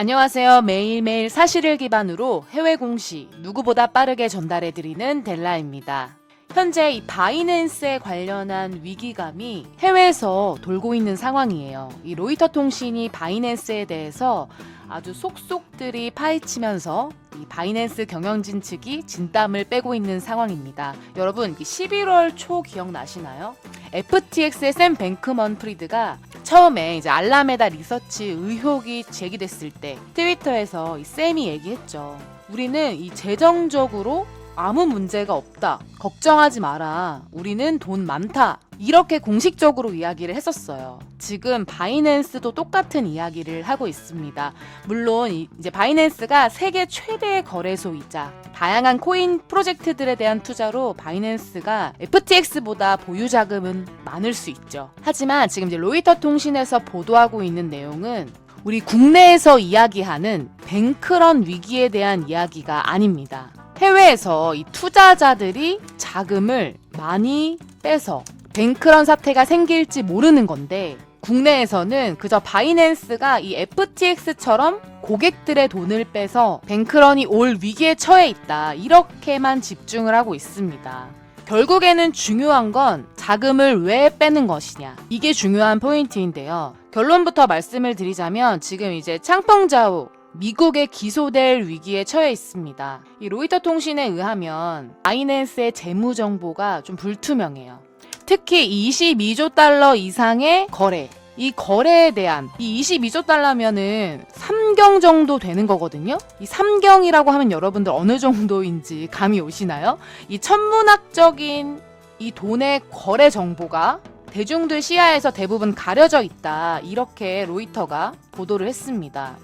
안녕하세요. 매일매일 사실을 기반으로 해외 공시 누구보다 빠르게 전달해드리는 델라입니다. 현재 이 바이낸스에 관련한 위기감이 해외에서 돌고 있는 상황이에요. 이 로이터 통신이 바이낸스에 대해서 아주 속속들이 파헤치면서 이 바이낸스 경영진 측이 진땀을 빼고 있는 상황입니다. 여러분, 11월 초 기억나시나요? FTX의 샘 뱅크먼 프리드가 처음에 이제 알라메다 리서치 의혹이 제기됐을 때 트위터에서 이 샘이 얘기했죠. 우리는 이 재정적으로 아무 문제가 없다. 걱정하지 마라. 우리는 돈 많다. 이렇게 공식적으로 이야기를 했었어요. 지금 바이낸스도 똑같은 이야기를 하고 있습니다. 물론 이- 이제 바이낸스가 세계 최대의 거래소이자 다양한 코인 프로젝트들에 대한 투자로 바이낸스가 FTX보다 보유 자금은 많을 수 있죠. 하지만 지금 이제 로이터 통신에서 보도하고 있는 내용은 우리 국내에서 이야기하는 뱅크런 위기에 대한 이야기가 아닙니다. 해외에서 이 투자자들이 자금을 많이 빼서 뱅크런 사태가 생길지 모르는 건데 국내에서는 그저 바이낸스가 이 FTX처럼 고객들의 돈을 빼서 뱅크런이 올 위기에 처해 있다. 이렇게만 집중을 하고 있습니다. 결국에는 중요한 건 자금을 왜 빼는 것이냐. 이게 중요한 포인트인데요. 결론부터 말씀을 드리자면 지금 이제 창펑자우 미국에 기소될 위기에 처해 있습니다. 이 로이터 통신에 의하면 바이낸스의 재무 정보가 좀 불투명해요. 특히 22조 달러 이상의 거래. 이 거래에 대한 이 22조 달러면은 3경 정도 되는 거거든요. 이 3경이라고 하면 여러분들 어느 정도인지 감이 오시나요? 이 천문학적인 이 돈의 거래 정보가 대중들 시야에서 대부분 가려져 있다. 이렇게 로이터가 보도를 했습니다.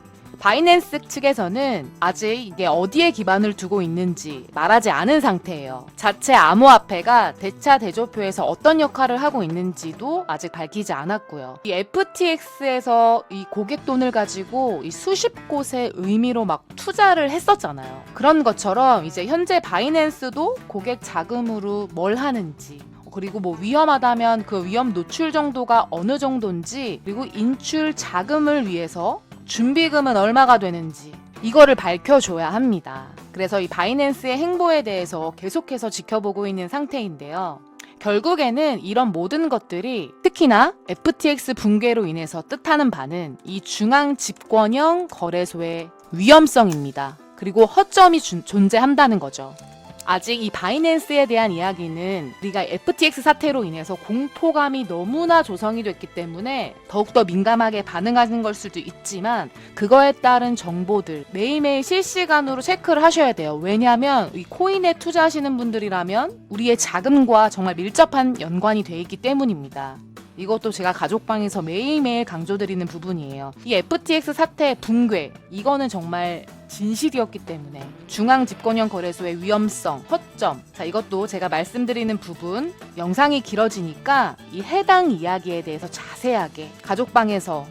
바이낸스 측에서는 아직 이게 어디에 기반을 두고 있는지 말하지 않은 상태예요. 자체 암호화폐가 대차 대조표에서 어떤 역할을 하고 있는지도 아직 밝히지 않았고요. 이 FTX에서 이 고객 돈을 가지고 이 수십 곳의 의미로 막 투자를 했었잖아요. 그런 것처럼 이제 현재 바이낸스도 고객 자금으로 뭘 하는지 그리고 뭐 위험하다면 그 위험 노출 정도가 어느 정도인지 그리고 인출 자금을 위해서 준비금은 얼마가 되는지 이거를 밝혀줘야 합니다. 그래서 이 바이낸스의 행보에 대해서 계속해서 지켜보고 있는 상태인데요. 결국에는 이런 모든 것들이 특히나 FTX 붕괴로 인해서 뜻하는 바는 이 중앙 집권형 거래소의 위험성입니다. 그리고 허점이 준- 존재한다는 거죠. 아직 이 바이낸스에 대한 이야기는 우리가 FTX 사태로 인해서 공포감이 너무나 조성이 됐기 때문에 더욱더 민감하게 반응하는 걸 수도 있지만 그거에 따른 정보들 매일매일 실시간으로 체크를 하셔야 돼요. 왜냐하면 이 코인에 투자하시는 분들이라면 우리의 자금과 정말 밀접한 연관이 돼 있기 때문입니다. 이것도 제가 가족방에서 매일매일 강조드리는 부분이에요. 이 FTX 사태 붕괴 이거는 정말 진실이었기 때문에 중앙 집권형 거래소의 위험성, 허점. 자, 이것도 제가 말씀드리는 부분 영상이 길어지니까 이 해당 이야기에 대해서 자세하게 가족방에서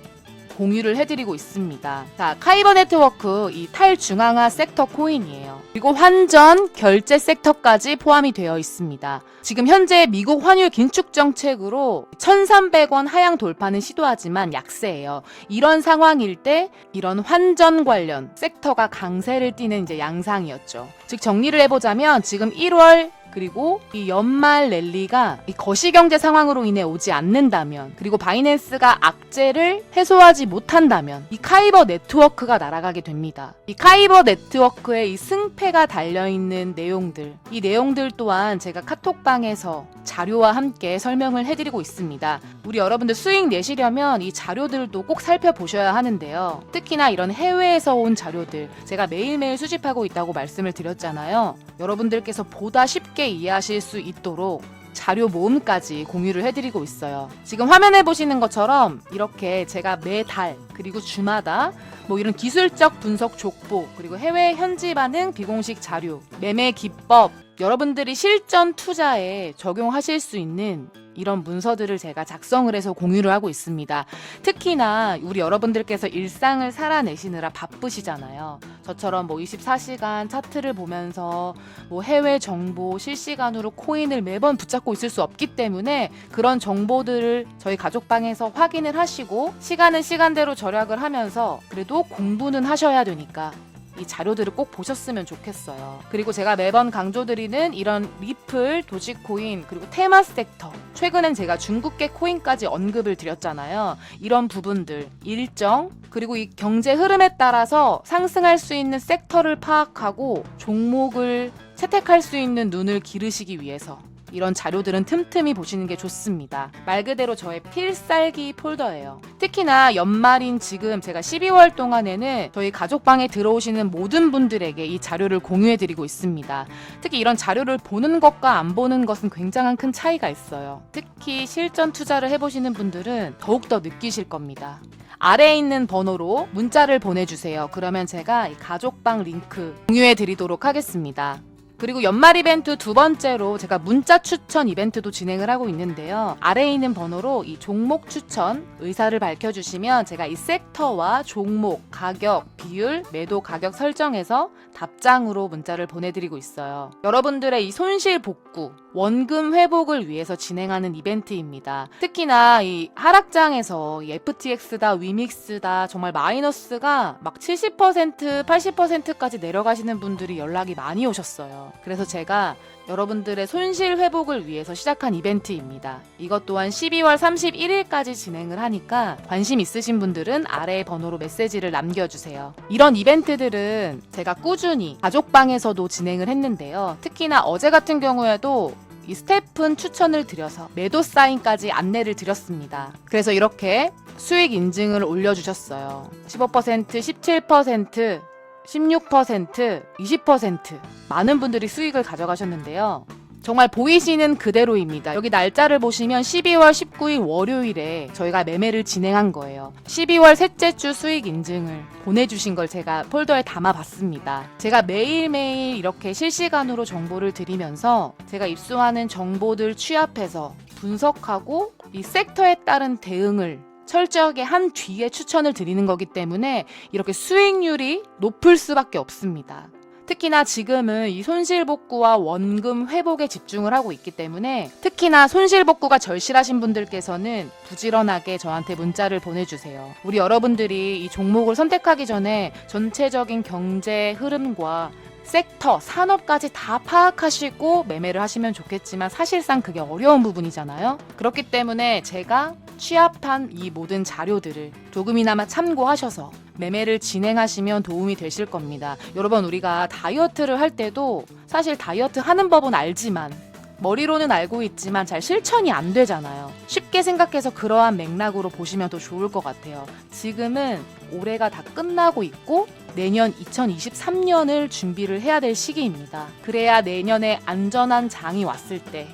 공유를 해드리고 있습니다. 자, 카이버 네트워크 이 탈중앙화 섹터 코인이에요. 그리고 환전, 결제 섹터까지 포함이 되어 있습니다. 지금 현재 미국 환율 긴축 정책으로 1,300원 하향 돌파는 시도하지만 약세예요. 이런 상황일 때 이런 환전 관련 섹터가 강세를 띠는 이제 양상이었죠. 즉 정리를 해보자면 지금 1월 그리고 이 연말 랠리가 이 거시경제 상황으로 인해 오지 않는다면 그리고 바이낸스가 악재를 해소하지 못한다면 이 카이버 네트워크가 날아가게 됩니다. 이 카이버 네트워크에 이 승패가 달려있는 내용들 이 내용들 또한 제가 카톡방에서 자료와 함께 설명을 해드리고 있습니다. 우리 여러분들 수익 내시려면 이 자료들도 꼭 살펴보셔야 하는데요. 특히나 이런 해외에서 온 자료들 제가 매일매일 수집하고 있다고 말씀을 드렸잖아요. 여러분들께서 보다 쉽게 이해하실 수 있도록 자료 모음까지 공유를 해드리고 있어요. 지금 화면에 보시는 것처럼 이렇게 제가 매달 그리고 주마다 뭐 이런 기술적 분석 족보 그리고 해외 현지 반응 비공식 자료 매매 기법 여러분들이 실전 투자에 적용하실 수 있는 이런 문서들을 제가 작성을 해서 공유를 하고 있습니다. 특히나 우리 여러분들께서 일상을 살아내시느라 바쁘시잖아요. 저처럼 뭐 24시간 차트를 보면서 뭐 해외 정보 실시간으로 코인을 매번 붙잡고 있을 수 없기 때문에 그런 정보들을 저희 가족방에서 확인을 하시고 시간은 시간대로 절약을 하면서 그래도 공부는 하셔야 되니까 이 자료들을 꼭 보셨으면 좋겠어요. 그리고 제가 매번 강조드리는 이런 리플, 도지코인, 그리고 테마 섹터. 최근엔 제가 중국계 코인까지 언급을 드렸잖아요. 이런 부분들, 일정, 그리고 이 경제 흐름에 따라서 상승할 수 있는 섹터를 파악하고 종목을 채택할 수 있는 눈을 기르시기 위해서 이런 자료들은 틈틈이 보시는 게 좋습니다. 말 그대로 저의 필살기 폴더예요. 특히나 연말인 지금 제가 12월 동안에는 저희 가족방에 들어오시는 모든 분들에게 이 자료를 공유해 드리고 있습니다. 특히 이런 자료를 보는 것과 안 보는 것은 굉장한 큰 차이가 있어요. 특히 실전 투자를 해보시는 분들은 더욱더 느끼실 겁니다. 아래에 있는 번호로 문자를 보내주세요. 그러면 제가 이 가족방 링크 공유해 드리도록 하겠습니다. 그리고 연말 이벤트 두 번째로 제가 문자 추천 이벤트도 진행을 하고 있는데요. 아래에 있는 번호로 이 종목 추천 의사를 밝혀주시면 제가 이 섹터와 종목, 가격, 비율, 매도 가격 설정해서 답장으로 문자를 보내드리고 있어요. 여러분들의 이 손실 복구, 원금 회복을 위해서 진행하는 이벤트입니다. 특히나 이 하락장에서 이 FTX다, 위믹스다, 정말 마이너스가 막 70%, 80%까지 내려가시는 분들이 연락이 많이 오셨어요. 그래서 제가 여러분들의 손실 회복을 위해서 시작한 이벤트입니다. 이것 또한 12월 31일까지 진행을 하니까 관심 있으신 분들은 아래 번호로 메시지를 남겨주세요. 이런 이벤트들은 제가 꾸준히 가족방에서도 진행을 했는데요. 특히나 어제 같은 경우에도 이 스태픈 추천을 드려서 매도 사인까지 안내를 드렸습니다. 그래서 이렇게 수익 인증을 올려주셨어요. 15%, 17%, 16%, 20% 많은 분들이 수익을 가져가셨는데요. 정말 보이시는 그대로입니다. 여기 날짜를 보시면 12월 19일 월요일에 저희가 매매를 진행한 거예요. 12월 셋째 주 수익 인증을 보내주신 걸 제가 폴더에 담아봤습니다. 제가 매일매일 이렇게 실시간으로 정보를 드리면서 제가 입수하는 정보들 취합해서 분석하고 이 섹터에 따른 대응을 철저하게 한 뒤에 추천을 드리는 거기 때문에 이렇게 수익률이 높을 수밖에 없습니다. 특히나 지금은 이 손실복구와 원금 회복에 집중을 하고 있기 때문에 특히나 손실복구가 절실하신 분들께서는 부지런하게 저한테 문자를 보내주세요. 우리 여러분들이 이 종목을 선택하기 전에 전체적인 경제 흐름과 섹터, 산업까지 다 파악하시고 매매를 하시면 좋겠지만 사실상 그게 어려운 부분이잖아요. 그렇기 때문에 제가 취합한 이 모든 자료들을 조금이나마 참고하셔서 매매를 진행하시면 도움이 되실 겁니다. 여러분, 우리가 다이어트를 할 때도 사실 다이어트 하는 법은 알지만 머리로는 알고 있지만 잘 실천이 안 되잖아요. 쉽게 생각해서 그러한 맥락으로 보시면 더 좋을 것 같아요. 지금은 올해가 다 끝나고 있고 내년 2023년을 준비를 해야 될 시기입니다. 그래야 내년에 안전한 장이 왔을 때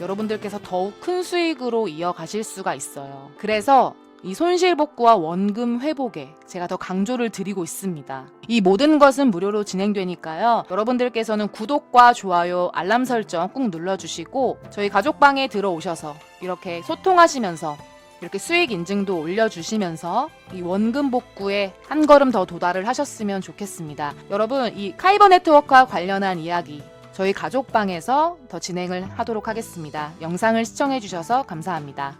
여러분들께서 더욱 큰 수익으로 이어가실 수가 있어요. 그래서 이 손실 복구와 원금 회복에 제가 더 강조를 드리고 있습니다. 이 모든 것은 무료로 진행되니까요. 여러분들께서는 구독과 좋아요, 알람 설정 꾹 눌러주시고 저희 가족방에 들어오셔서 이렇게 소통하시면서 이렇게 수익 인증도 올려주시면서 이 원금 복구에 한 걸음 더 도달을 하셨으면 좋겠습니다. 여러분, 이 카이버 네트워크와 관련한 이야기 저희 가족방에서 더 진행을 하도록 하겠습니다. 영상을 시청해 주셔서 감사합니다.